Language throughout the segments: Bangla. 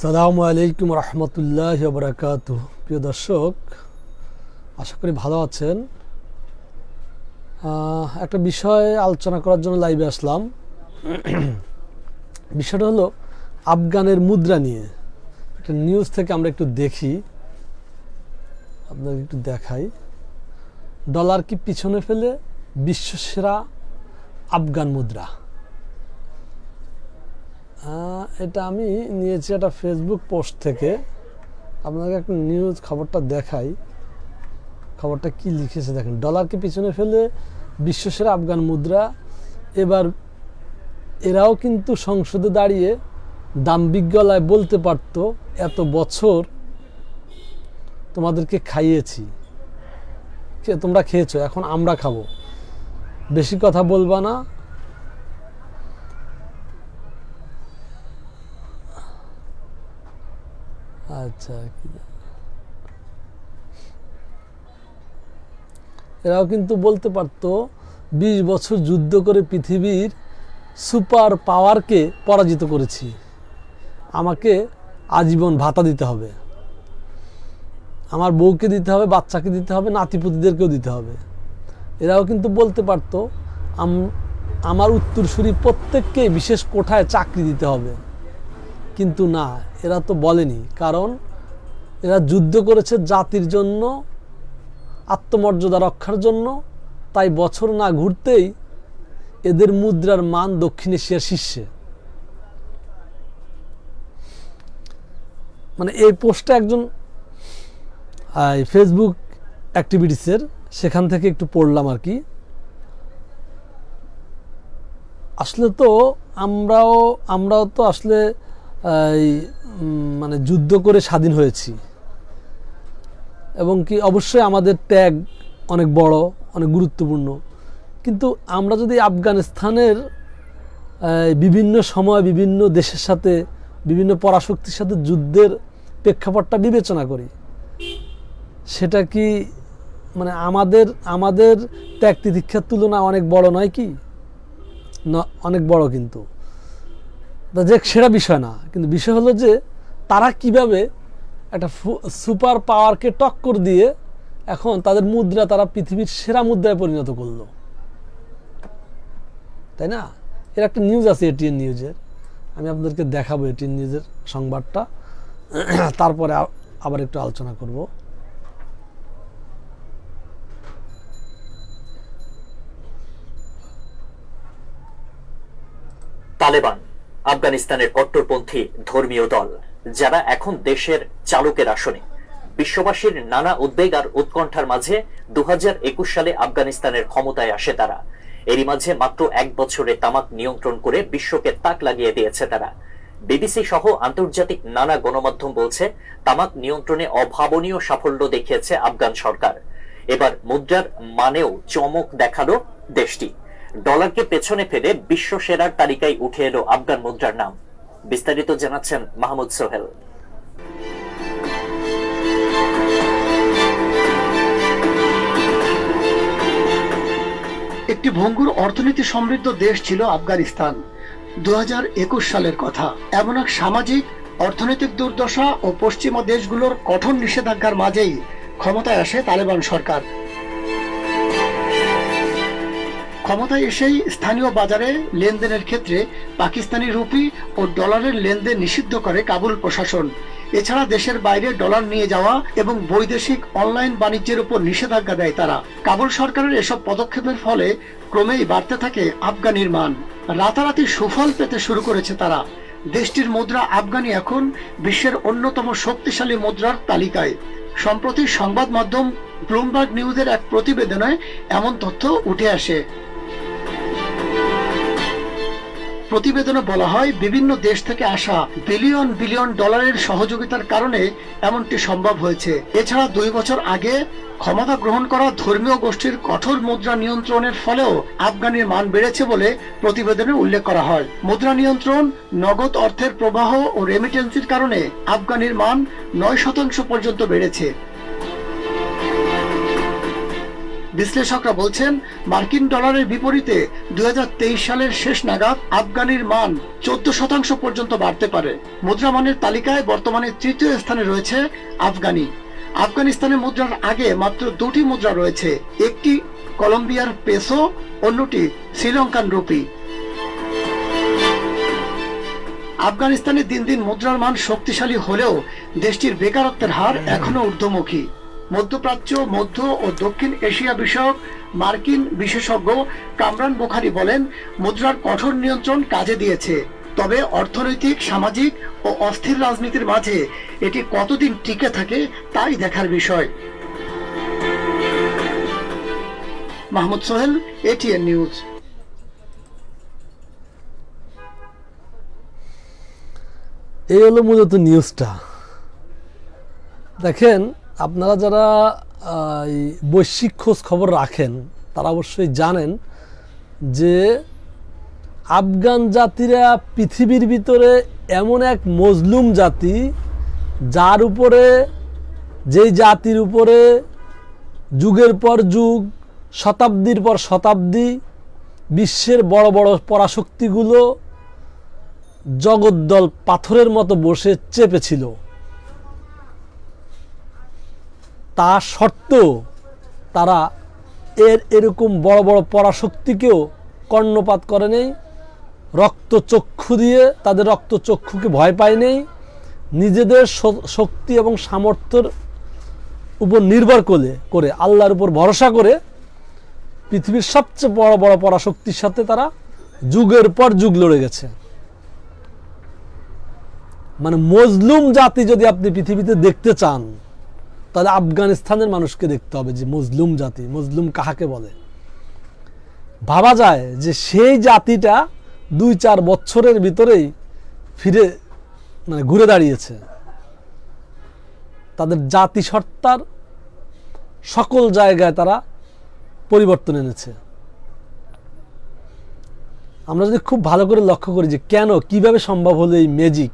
আসসালামু আলাইকুম রহমতুল্লাহ বরকাত প্রিয় দর্শক, আশা করি ভালো আছেন। একটা বিষয় আলোচনা করার জন্য লাইভে আসলাম। বিষয়টা হলো আফগানের মুদ্রা নিয়ে। একটা নিউজ থেকে আমরা একটু দেখি। আপনাকে একটু দেখাই। ডলার কি পিছনে ফেলে বিশ্বসেরা আফগান মুদ্রা? এটা আমি নিয়েছি একটা ফেসবুক পোস্ট থেকে। আপনাকে একটা নিউজ খবরটা দেখাই। খবরটা কি লিখেছে দেখেন ডলারকে পিছনে ফেলে বিশ্বসেরা আফগান মুদ্রা। এবার এরাও কিন্তু সংসদে দাঁড়িয়ে দাম্ভিক গলায় বলতে পারতো, এত বছর তোমাদেরকে খাইয়েছি। তোমরা খেয়েছো, এখন আমরা খাব। বেশি কথা বলবা না আচ্ছা। এরাও কিন্তু বলতে পারতো, বিশ বছর যুদ্ধ করে পৃথিবীর সুপার পাওয়ারকে পরাজিত করেছি। আমাকে আজীবন ভাতা দিতে হবে। আমার বউকে দিতে হবে, বাচ্চাকে দিতে হবে, নাতিপুতিদেরকেও দিতে হবে। এরাও কিন্তু বলতে পারতো, আম- আমার উত্তরসূরি প্রত্যেককে বিশেষ কোঠায় চাকরি দিতে হবে। কিন্তু না, এরা তো বলেনি। কারণ এরা যুদ্ধ করেছে জাতির জন্য, আত্মমর্যাদা রক্ষার জন্য। তাই বছর না ঘুরতেই এদের মুদ্রার মান দক্ষিণ এশিয়ার শীর্ষে। মানে এই পোস্টটা একজন ফেসবুক অ্যাক্টিভিটিসের সেখান থেকে একটু পড়লাম আর কি। আসলে তো আমরাও আমরাও তো আসলে মানে যুদ্ধ করে স্বাধীন হয়েছি। এবং কি অবশ্যই আমাদের ত্যাগ অনেক বড়, অনেক গুরুত্বপূর্ণ। কিন্তু আমরা যদি আফগানিস্তানের বিভিন্ন সময় বিভিন্ন দেশের সাথে, বিভিন্ন পরাশক্তির সাথে যুদ্ধের প্রেক্ষাপটটা বিবেচনা করি, সেটা কি মানে আমাদের আমাদের ত্যাগ তিতিক্ষার তুলনায় অনেক বড় নয় কি? অনেক বড় কিন্তু। যে সেরা বিষয় না। কিন্তু বিষয় হলো যে, তারা কীভাবে একটা সুপার পাওয়ারকে টক্কর দিয়ে এখন তাদের মুদ্রা তারা পৃথিবীর সেরা মুদ্রায় পরিণত করল। তাই না? এর একটা নিউজ আছে এটিএন নিউজের আমি আপনাদেরকে দেখাবো এটিএন নিউজের সংবাদটা। তারপরে আবার একটু আলোচনা করব। তালেবান। আফগানিস্তানের কট্টরপন্থী ধর্মীয় দল, যারা এখন দেশের চালকের আসনে। বিশ্ববাসীর নানা উদ্বেগ আর উৎকণ্ঠার মাঝে দু সালে আফগানিস্তানের ক্ষমতায় আসে তারা। এরই মাঝে মাত্র এক বছরে তামাক নিয়ন্ত্রণ করে বিশ্বকে তাক লাগিয়ে দিয়েছে তারা। বিবিসি সহ আন্তর্জাতিক নানা গণমাধ্যম বলছে, তামাক নিয়ন্ত্রণে অভাবনীয় সাফল্য দেখিয়েছে আফগান সরকার। এবার মুদ্রার মানেও চমক দেখাল দেশটি। ডলারকে পেছনে ফেলে বিশ্ব সেরার তালিকায় উঠে এলো আফগান মুদ্রার নাম। বিস্তারিত জানাচ্ছেন মাহমুদ সোহেল। একটি ভঙ্গুর অর্থনীতি সমৃদ্ধ দেশ ছিল আফগানিস্তান। দু হাজার একুশ সালের কথা। এমন এক সামাজিক, অর্থনৈতিক দুর্দশা ও পশ্চিমা দেশগুলোর কঠোর নিষেধাজ্ঞার মাঝেই ক্ষমতায় আসে তালেবান সরকার। ক্ষমতায় এসেই স্থানীয় বাজারে লেনদেনের ক্ষেত্রে পাকিস্তানি রুপি ও ডলারের লেনদেন নিষিদ্ধ করে কাবুল প্রশাসন। এছাড়া দেশের বাইরে ডলার নিয়ে যাওয়া এবং বৈদেশিক অনলাইন বাণিজ্যের উপর নিষেধাজ্ঞা দেয় তারা। কাবুল সরকারের এসব পদক্ষেপের ফলে ক্রমেই বাড়তে থাকে আফগানির মান রাতারাতি সুফল পেতে শুরু করেছে তারা। দেশটির মুদ্রা আফগানি এখন বিশ্বের অন্যতম শক্তিশালী মুদ্রার তালিকায়। সম্প্রতি সংবাদ মাধ্যম ব্লুমবার্গ নিউজের এক প্রতিবেদনে এমন তথ্য উঠে আসে। প্রতিবেদনে বলা হয়, বিভিন্ন দেশ থেকে আসা বিলিয়ন বিলিয়ন ডলারের সহযোগিতার কারণে এমনটি সম্ভব হয়েছে। এছাড়া দুই বছর আগে ক্ষমতা গ্রহণ করা ধর্মীয় গোষ্ঠীর কঠোর মুদ্রা নিয়ন্ত্রণের ফলেও আফগানির মান বেড়েছে বলে প্রতিবেদনে উল্লেখ করা হয়। মুদ্রা নিয়ন্ত্রণ, নগদ অর্থের প্রবাহ ও রেমিটেন্সির কারণে আফগানির মান নয় শতাংশ পর্যন্ত বেড়েছে। বিশ্লেষকরা বলছেন মার্কিন ডলারের বিপরীতে দুই সালের শেষ নাগাদ আফগানির মান চোদ্দ শতাংশ পর্যন্ত বাড়তে পারে। মুদ্রা মানের তালিকায় বর্তমানে তৃতীয় স্থানে রয়েছে আফগানি। আফগানিস্তানের মুদ্রার আগে মাত্র দুটি মুদ্রা রয়েছে একটি কলম্বিয়ার পেসো অন্যটি শ্রীলঙ্কান রুপি। আফগানিস্তানে দিন দিন মুদ্রার মান শক্তিশালী হলেও দেশটির বেকারত্বের হার এখনও ঊর্ধ্বমুখী। মধ্যপ্রাচ্য, মধ্য ও দক্ষিণ এশিয়া বিষয়ক মার্কিন বিশেষজ্ঞ কামরান বুখারি বলেন, মুদ্রার কঠোর নিয়ন্ত্রণ কাজে দিয়েছে। তবে অর্থনৈতিক, সামাজিক ও অস্থির রাজনীতির মাঝে এটি কতদিন টিকে থাকে তাই দেখার বিষয়। Mahmud Sohel ATN news. এই হলো মূলত নিউজটা। দেখেন আপনারা যারা বৈশ্বিক খোঁজ খবর রাখেন, তারা অবশ্যই জানেন যে আফগান জাতিরা পৃথিবীর ভিতরে এমন এক মজলুম জাতি যার উপরে, যেই জাতির উপরে যুগের পর যুগ, শতাব্দীর পর শতাব্দী, বিশ্বের বড় বড় পরাশক্তিগুলো জগদ্দল পাথরের মতো বসে চেপেছিল। তা সত্ত্বেও তারা এর এরকম বড় বড় পরাশক্তিকেও কর্ণপাত করে নেই রক্তচক্ষু দিয়ে তাদের রক্তচক্ষুকে ভয় পায় নেই, নিজেদের শক্তি এবং সামর্থ্যের উপর নির্ভর করে করে, আল্লাহর উপর ভরসা করে পৃথিবীর সবচেয়ে বড় বড় পরাশক্তির সাথে তারা যুগের পর যুগ লড়ে গেছে। মানে মজলুম জাতি যদি আপনি পৃথিবীতে দেখতে চান তাহলে আফগানিস্তানের মানুষকে দেখতে হবে যে মজলুম জাতি মজলুম কাহাকে বলে? ভাবা যায় যে সেই জাতিটা দুই চার বছরের ভিতরেই ফিরে মানে ঘুরে দাঁড়িয়েছে। তাদের জাতিসত্তার সকল জায়গায় তারা পরিবর্তন এনেছে। আমরা যদি খুব ভালো করে লক্ষ্য করি যে কেন, কীভাবে সম্ভব হলো এই ম্যাজিক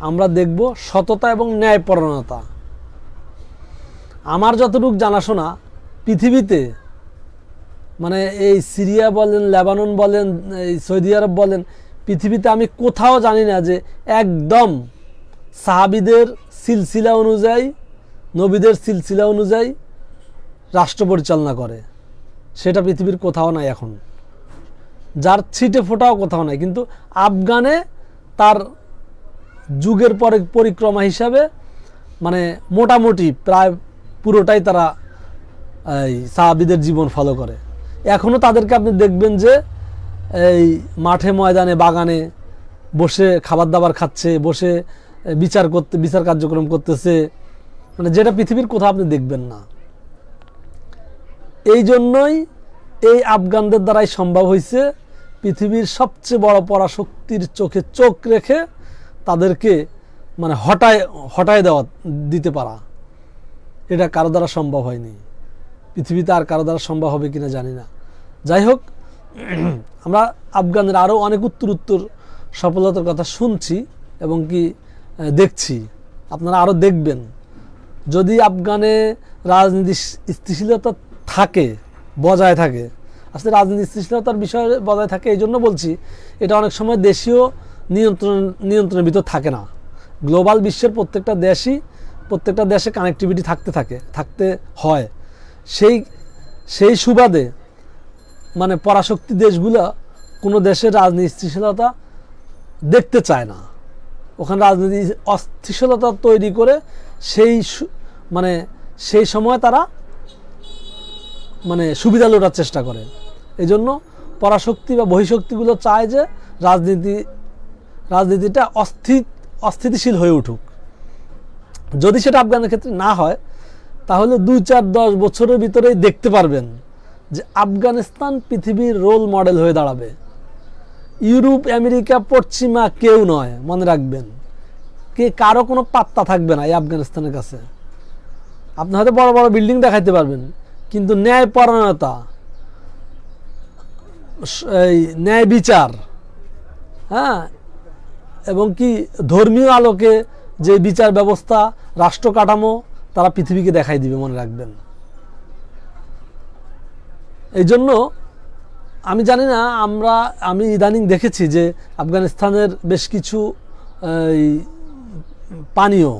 আমরা দেখব সততা এবং ন্যায়পরায়ণতা। আমার যতটুকু জানাশোনা, পৃথিবীতে মানে এই সিরিয়া বলেন, লেবানন বলেন, এই সৌদি আরব বলেন, পৃথিবীতে আমি কোথাও জানি না যে একদম সাহাবিদের সিলসিলা অনুযায়ী, নবীদের সিলসিলা অনুযায়ী রাষ্ট্র পরিচালনা করে। সেটা পৃথিবীর কোথাও নাই এখন। যার ছিটে ফোটাও কোথাও নাই। কিন্তু আফগানে তার যুগের পরে পরিক্রমা হিসাবে মানে মোটামুটি প্রায় পুরোটাই তারা, এই সাহাবিদের জীবন ফলো করে। এখনও তাদেরকে আপনি দেখবেন যে, এই মাঠে ময়দানে, বাগানে বসে খাবার দাবার খাচ্ছে, বসে বিচার করতে, বিচার কার্যক্রম করতেছে। মানে যেটা পৃথিবীর কোথাও আপনি দেখবেন না। এই জন্যই এই আফগানদের দ্বারাই সম্ভব হয়েছে পৃথিবীর সবচেয়ে বড় পরাশক্তির চোখে চোখ রেখে তাদেরকে মানে হটায় হটায় দেওয়া, দিতে পারা। এটা কারও দ্বারা সম্ভব হয়নি। পৃথিবীতে আর কারও দ্বারা সম্ভব হবে কিনা জানি না। যাই হোক, আমরা আফগানের আরও অনেক উত্তর উত্তর সফলতার কথা শুনছি এবং কি দেখছি। আপনারা আরও দেখবেন। যদি আফগানে রাজনীতি স্থিতিশীলতা থাকে, বজায় থাকে, আসলে রাজনীতি স্থিতিশীলতার বিষয়ে বজায় থাকে এই জন্য বলছি, এটা অনেক সময় দেশীয় নিয়ন্ত্রণ, নিয়ন্ত্রণের ভিতর থাকে না। গ্লোবাল বিশ্বের প্রত্যেকটা দেশই, প্রত্যেকটা দেশে কানেক্টিভিটি থাকতে থাকে, থাকতে হয়। সেই সেই সুবাদে মানে পরাশক্তি দেশগুলো কোনো দেশের রাজনীতিশীলতা দেখতে চায় না। ওখানে রাজনীতি অস্থিতিশীলতা তৈরি করে সেই মানে সেই সময় তারা মানে সুবিধা লোটার চেষ্টা করে। এই জন্য পরাশক্তি বা বহিশক্তিগুলো চায় যে রাজনীতি রাজনীতিটা অস্থি, অস্থিতিশীল হয়ে উঠুক। যদি সেটা আফগানের ক্ষেত্রে না হয়, তাহলে দুই চার দশ বছরের ভিতরেই দেখতে পারবেন যে আফগানিস্তান পৃথিবীর রোল মডেল হয়ে দাঁড়াবে। ইউরোপ, আমেরিকা, পশ্চিমা কেউ নয়, মনে রাখবেন। কে কারও কোনো পাত্তা থাকবে না এই আফগানিস্তানের কাছে। আপনি হয়তো বড় বড় বিল্ডিং দেখাইতে পারবেন, কিন্তু ন্যায় পরায়ণতা এই ন্যায় বিচার হ্যাঁ এবং কি ধর্মীয় আলোকে যে বিচার ব্যবস্থা, রাষ্ট্র কাঠামো তারা পৃথিবীকে দেখাই দিবে, মনে রাখবেন। এই জন্য আমি জানি না, আমরা, আমি ইদানিং দেখেছি যে আফগানিস্তানের বেশ কিছু পানীয়,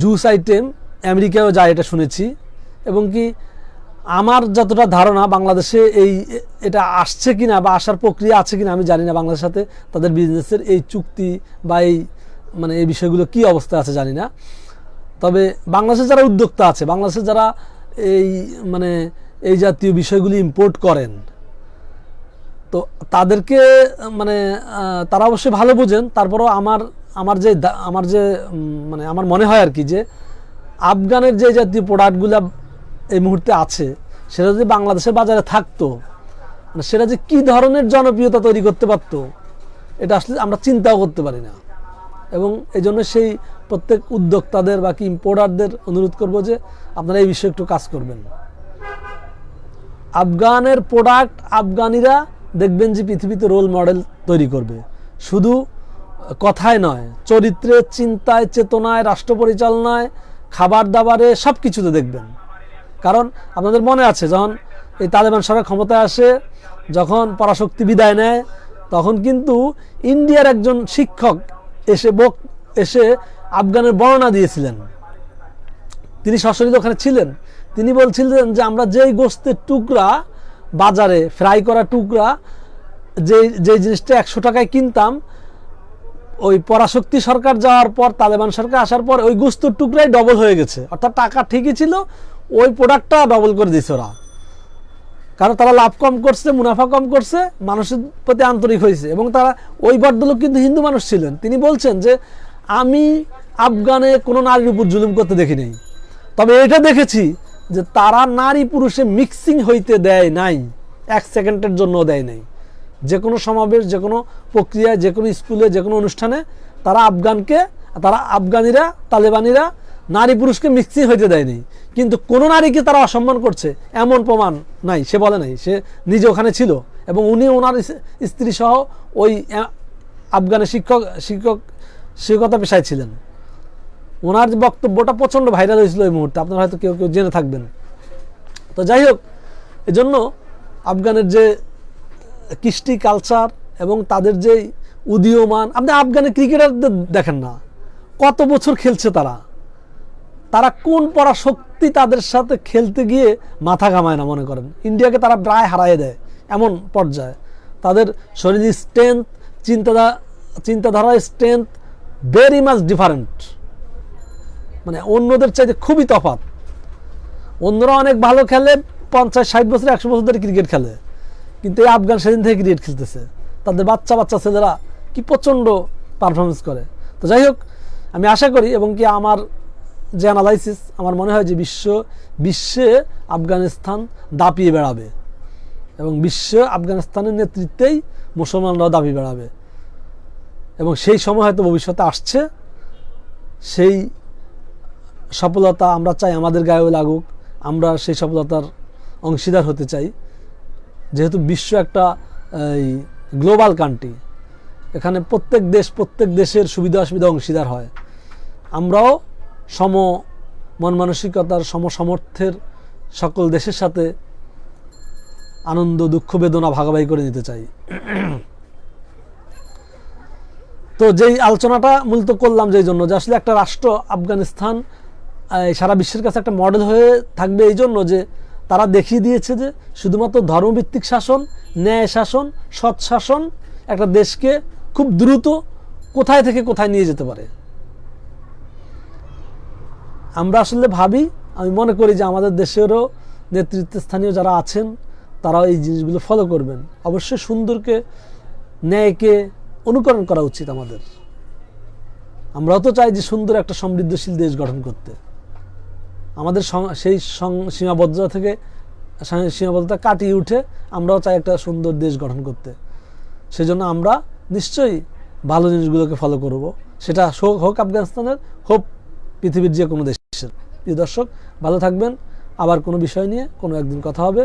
জুস আইটেম, আমেরিকায়ও যায় এটা শুনেছি। এবং কি আমার যতটা ধারণা বাংলাদেশে এই, এটা আসছে কিনা বা আসার প্রক্রিয়া আছে কিনা আমি জানি না বাংলাদেশের সাথে তাদের বিজনেসের এই চুক্তি বা এই মানে এই বিষয়গুলো কি অবস্থা আছে জানি না। তবে বাংলাদেশের যারা উদ্যোক্তা আছে বাংলাদেশের যারা এই মানে এই জাতীয় বিষয়গুলি ইম্পোর্ট করেন, তো তাদেরকে মানে তারা অবশ্যই ভালো বোঝেন। তারপরেও আমার আমার যে আমার যে মানে আমার মনে হয় আর কি যে, আফগানের যে জাতীয় প্রোডাক্টগুলো এই মুহূর্তে আছে। সেটা যদি বাংলাদেশের বাজারে থাকতো মানে সেটা যে কি ধরনের জনপ্রিয়তা তৈরি করতে পারতো, এটা আসলে আমরা চিন্তাও করতে পারি না। এবং এই জন্য সেই প্রত্যেক উদ্যোক্তাদের বা কি ইম্পোর্টারদের অনুরোধ করব যে আপনারা এই বিষয়ে একটু কাজ করবেন। আফগানের প্রোডাক্ট আফগানিরা দেখবেন যে পৃথিবীতে রোল মডেল তৈরি করবে। শুধু কথায় নয়, চরিত্রে, চিন্তায়, চেতনায়, রাষ্ট্র পরিচালনায়, খাবার দাবারে সব কিছুতে দেখবেন। কারণ আপনাদের মনে আছে, যখন এই তালেবান সরকার ক্ষমতায় আসে, যখন পরাশক্তি বিদায় নেয়, তখন কিন্তু ইন্ডিয়ার একজন শিক্ষক এসে বক, এসে আফগানের বর্ণনা দিয়েছিলেন। তিনি সশরীরে ওখানে ছিলেন। তিনি বলছিলেন যে, আমরা যেই গোস্তের টুকরা বাজারে ফ্রাই করা টুকরা যে যে জিনিসটা একশো টাকায় কিনতাম, ওই পরাশক্তি সরকার যাওয়ার পর, তালেবান সরকার আসার পর, ওই গোস্তর টুকরাই ডবল হয়ে গেছে। অর্থাৎ টাকা ঠিকই ছিল ওই প্রোডাক্টটা ডবল করে দিয়েছে ওরা। কারণ তারা লাভ কম করছে, মুনাফা কম করছে, মানুষের প্রতি আন্তরিক হয়েছে। এবং তারা ওই ভদ্রলোক কিন্তু হিন্দু মানুষ ছিলেন। তিনি বলছেন যে, আমি আফগানে কোনো নারীর উপর জুলুম করতে দেখি নাই তবে এটা দেখেছি যে তারা নারী পুরুষে মিক্সিং হইতে দেয় নাই। এক সেকেন্ডের জন্য দেয় নাই। যে কোনো সমাবেশ, যে কোনো প্রক্রিয়ায়, যে কোনো স্কুলে, যে কোনো অনুষ্ঠানে তারা আফগানকে, তারা আফগানিরা, তালেবানিরা নারী পুরুষকে মিক্সিং হইতে দেয়নি। কিন্তু কোনো নারীকে তারা অসম্মান করছে, এমন প্রমাণ নাই। সে বলে নাই, সে নিজে ওখানে ছিল এবং উনি ওনার স্ত্রী সহ ওই আফগানের শিক্ষক শিক্ষক, শিক্ষকতা পেশায় ছিলেন। ওনার যে বক্তব্যটা প্রচণ্ড ভাইরাল হয়েছিল এই মুহূর্তে, আপনারা হয়তো কেউ কেউ জেনে থাকবেন। তো যাই হোক, এজন্য আফগানের যে কৃষ্টি কালচার এবং তাদের যে উদীয়মান, আপনি আফগানের ক্রিকেটারদের দেখেন না, কত বছর খেলছে তারা। তারা কোন পরাশক্তি তাদের সাথে খেলতে গিয়ে মাথা ঘামায় না, মনে করেন। ইন্ডিয়াকে তারা প্রায় হারায় দেয়, এমন পর্যায়ে। তাদের শরীরের স্ট্রেংথ চিন্তাধারা চিন্তাধারার স্ট্রেংথ ভেরি মাচ ডিফারেন্ট মানে অন্যদের চাইতে খুবই তফাৎ। অন্যরা অনেক ভালো খেলে, পঞ্চাশ, ষাট বছর, একশো বছর ধরে ক্রিকেট খেলে। কিন্তু এই আফগান সেদিন থেকে ক্রিকেট খেলতেছে। তাদের বাচ্চা বাচ্চা ছেলেরা কি প্রচণ্ড পারফরমেন্স করে। তো যাই হোক, আমি আশা করি এবং কি আমার যে অ্যানালাইসিস আমার মনে হয় যে বিশ্ব, বিশ্বে আফগানিস্তান দাপিয়ে বেড়াবে। এবং বিশ্ব আফগানিস্তানের নেতৃত্বেই মুসলমানরাও দাবি বেড়াবে। এবং সেই সময় হয়তো ভবিষ্যতে আসছে। সেই সফলতা আমরা চাই, আমাদের গায়েও লাগুক। আমরা সেই সফলতার অংশীদার হতে চাই। যেহেতু বিশ্ব একটা, এই গ্লোবাল কান্ট্রি এখানে প্রত্যেক দেশ, প্রত্যেক দেশের সুবিধা অসুবিধা অংশীদার হয়। আমরাও সম মন মানসিকতার সমসামর্থ্যের সকল দেশের সাথে আনন্দ, দুঃখ, বেদনা ভাগাভাগি করে নিতে চাই। তো যেই আলোচনাটা মূলত করলাম যেই জন্য, যে আসলে একটা রাষ্ট্র আফগানিস্তান সারা বিশ্বের কাছে একটা মডেল হয়ে থাকবে এই জন্য যে তারা দেখিয়ে দিয়েছে যে শুধুমাত্র ধর্মভিত্তিক শাসন, ন্যায় শাসন, সৎ শাসন একটা দেশকে খুব দ্রুত কোথায় থেকে কোথায় নিয়ে যেতে পারে। আমরা আসলে ভাবি, আমি মনে করি যে আমাদের দেশেরও নেতৃত্বস্থানীয় যারা আছেন, তারাও এই জিনিসগুলো ফলো করবেন। অবশ্যই সুন্দরকে, ন্যায়কে অনুকরণ করা উচিত আমাদের। আমরাও তো চাই যে সুন্দর একটা সমৃদ্ধশীল দেশ গঠন করতে। আমাদের সেই সীমাবদ্ধতা থেকে সীমাবদ্ধতা কাটিয়ে উঠে আমরাও চাই একটা সুন্দর দেশ গঠন করতে। সেজন্য আমরা নিশ্চয়ই ভালো জিনিসগুলোকে ফলো করব। সেটা হোক আফগানিস্তানের, হোক পৃথিবীর যে কোনো দেশের। প্রিয় দর্শক, ভালো থাকবেন। আবার কোনো বিষয় নিয়ে কোনো একদিন কথা হবে।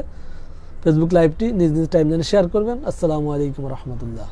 ফেসবুক লাইভটি নিজ নিজ টাইম শেয়ার করবেন। আসসালামু আলাইকুম রহমতুল্লাহ।